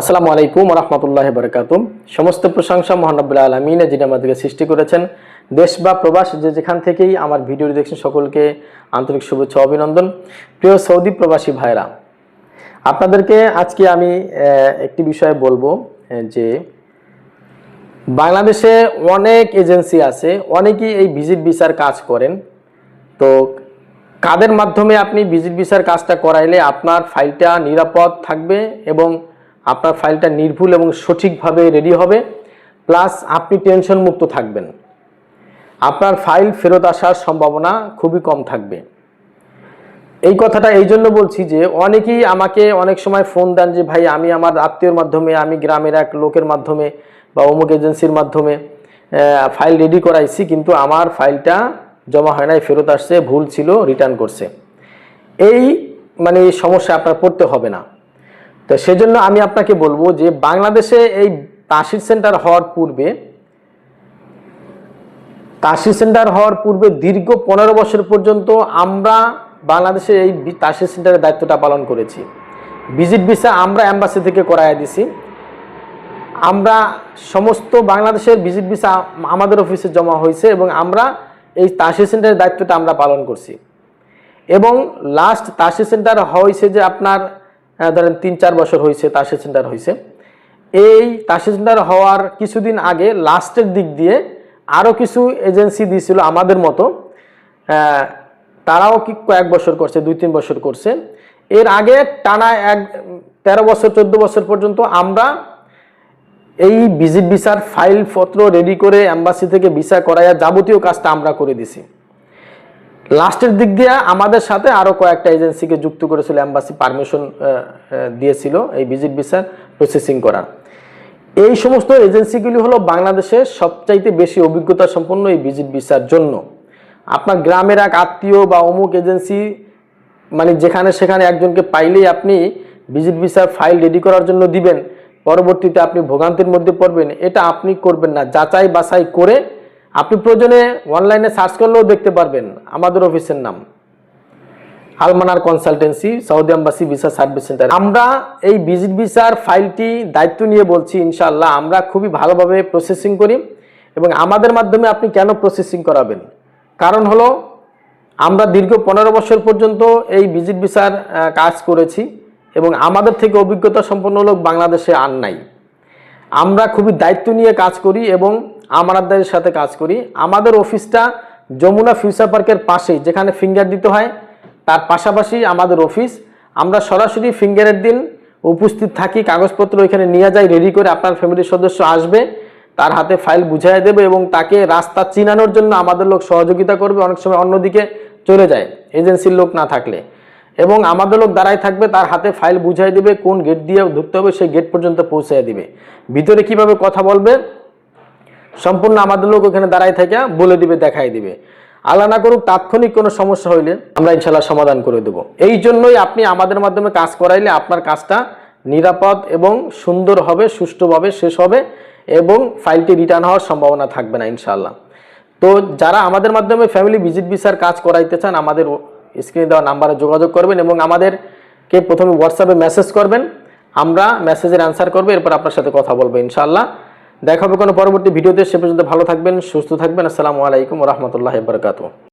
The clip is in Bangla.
আসসালামু আলাইকুম রহমতুল্লাহ বরকাতুম সমস্ত প্রশংসা মহানবুল্লাহ আলমিনে যিনি আমাদেরকে সৃষ্টি করেছেন। দেশ বা প্রবাস যে যেখান থেকেই আমার ভিডিও দেখছেন, সকলকে আন্তরিক শুভেচ্ছা অভিনন্দন। প্রিয় সৌদি প্রবাসী ভাইরা, আপনাদেরকে আজকে আমি একটি বিষয়ে বলব যে বাংলাদেশে অনেক এজেন্সি আছে, অনেকেই এই ভিজিট ভিসার কাজ করেন। তো কাদের মাধ্যমে আপনি ভিজিট ভিসার কাজটা করাইলে আপনার ফাইলটা নিরাপদ থাকবে এবং আপনার ফাইলটা নির্ভুল এবং সঠিকভাবে রেডি হবে প্লাস আপনি টেনশন মুক্ত থাকবেন। আপনার ফাইল ফেরত আসার সম্ভাবনা খুবই কম থাকবে। এই কথাটা এই জন্য বলছি যে, অনেকেই আমাকে অনেক সময় ফোন দেন যে, ভাই, আমি আমার আত্মীয়র মাধ্যমে, আমি গ্রামের এক লোকের মাধ্যমে বা অমুক এজেন্সির মাধ্যমে ফাইল রেডি করাইছি, কিন্তু আমার ফাইলটা জমা হয় নাই, ফেরত আসছে, ভুল ছিল রিটার্ন করছে। এই মানে সমস্যা আপনার পড়তে হবে না। তো সেজন্য আমি আপনাকে বলব যে বাংলাদেশে এই তাসির সেন্টার হওয়ার পূর্বে, তাসির সেন্টার হওয়ার পূর্বে দীর্ঘ পনেরো বছর পর্যন্ত আমরা বাংলাদেশে এই তাসির সেন্টারের দায়িত্বটা পালন করেছি। ভিজিট ভিসা আমরা অ্যাম্বাসি থেকে করাইয়া দিছি। আমরা সমস্ত বাংলাদেশের ভিজিট ভিসা আমাদের অফিসে জমা হয়েছে এবং আমরা এই তাসির সেন্টারের দায়িত্বটা আমরা পালন করছি। এবং লাস্ট তাসির সেন্টার হয়েছে যে আপনার ধরেন তিন, চার বছর হয়েছে, তাসির সেন্টার হয়েছে। এই তাসির সেন্টার হওয়ার কিছুদিন আগে লাস্টের দিক দিয়ে আরও কিছু এজেন্সি দিয়েছিল আমাদের মতো। তারাও কি কয়েক বছর করছে, দুই, তিন বছর করছে। এর আগে টানা এক, তেরো বছর, চোদ্দ বছর পর্যন্ত আমরা এই ভিজিট ভিসার ফাইল পত্র রেডি করে অ্যাম্বাসি থেকে ভিসা করাইয়া যাবতীয় কাজটা আমরা করে দিছি। লাস্টের দিক দিয়ে আমাদের সাথে আরও কয়েকটা এজেন্সিকে যুক্ত করেছিল অ্যাম্বাসি পারমিশন দিয়েছিল এই ভিজিট ভিসার প্রসেসিং করার। এই সমস্ত এজেন্সিগুলি হলো বাংলাদেশের সবচাইতে বেশি অভিজ্ঞতা সম্পন্ন এই ভিজিট ভিসার জন্য। আপনার গ্রামের এক আত্মীয় বা অমুক এজেন্সি মানে যেখানে সেখানে একজনকে পাইলেই আপনি ভিজিট ভিসার ফাইল রেডি করার জন্য দিবেন, পরবর্তীতে আপনি ভোগান্তির মধ্যে পড়বেন, এটা আপনি করবেন না যাচাই বাছাই করে আপনি প্রয়োজনে অনলাইনে সার্চ করলেও দেখতে পারবেন আমাদের অফিসের নাম। Al Manar consultancy Saudi embassy visa service centre আমরা এই ভিজিট ভিসার ফাইলটি দায়িত্ব নিয়ে বলছি, ইনশাআল্লাহ আমরা খুবই ভালোভাবে প্রসেসিং করি এবং আমাদের মাধ্যমে আপনি কেন প্রসেসিং করাবেন? কারণ হলো, আমরা দীর্ঘ পনেরো বছর পর্যন্ত এই ভিজিট ভিসার কাজ করেছি এবং আমাদের থেকে অভিজ্ঞতা সম্পন্ন লোক বাংলাদেশে আর নাই। আমরা খুবই দায়িত্ব নিয়ে কাজ করি এবং আমানতদারের সাথে কাজ করি। আমাদের অফিসটা যমুনা ফিউচার পার্কের পাশেই, যেখানে ফিঙ্গার দিতে হয়, তার পাশাপাশি আমাদের অফিস। আমরা সরাসরি ফিঙ্গারের দিন উপস্থিত থাকি, কাগজপত্র এখানে নিয়ে যাই রেডি করে আপনার ফ্যামিলির সদস্য আসবে, তার হাতে ফাইল বুঝাই দেবে এবং তাকে রাস্তা চিনানোর জন্য আমাদের লোক সহযোগিতা করবে, অনেক সময় অন্যদিকে চলে যায়, এজেন্সির লোক না থাকলে। এবং আমাদের লোক দাঁড়ায় থাকবে, তার হাতে ফাইল বুঝাই দিবে, কোন গেট দিয়ে ঢুকতে হবে, সেই গেট পর্যন্ত পৌঁছে দিবে। ভিতরে কীভাবে কথা বলবে সম্পূর্ণ আমাদের লোক ওখানে দাঁড়ায় থেকে, বলে দিবে দেখাই দিবে। আল্লাহ না করুক তাৎক্ষণিক কোনো সমস্যা হইলে আমরা ইনশাল্লাহ সমাধান করে দেব। এই জন্যই আপনি আমাদের মাধ্যমে কাজ করাইলে আপনার কাজটা নিরাপদ এবং সুন্দর হবে, সুষ্ঠুভাবে শেষ হবে এবং ফাইলটি রিটার্ন হওয়ার সম্ভাবনা থাকবে না ইনশাল্লাহ তো যারা আমাদের মাধ্যমে ফ্যামিলি ভিজিট ভিসার কাজ করাইতে চান, আমাদের স্ক্রিনে দেওয়া নাম্বারে যোগাযোগ করবেন এবং আমাদেরকে প্রথমে হোয়াটসঅ্যাপে মেসেজ করবেন। আমরা মেসেজের অ্যান্সার করব, এরপর আপনার সাথে কথা বলব ইনশাআল্লাহ। দেখা হবে কোনো পরবর্তী ভিডিওতে, সে পর্যন্ত ভালো থাকবেন, সুস্থ থাকবেন। আসসালামু আলাইকুম রহমতুল্লাহ বরকাত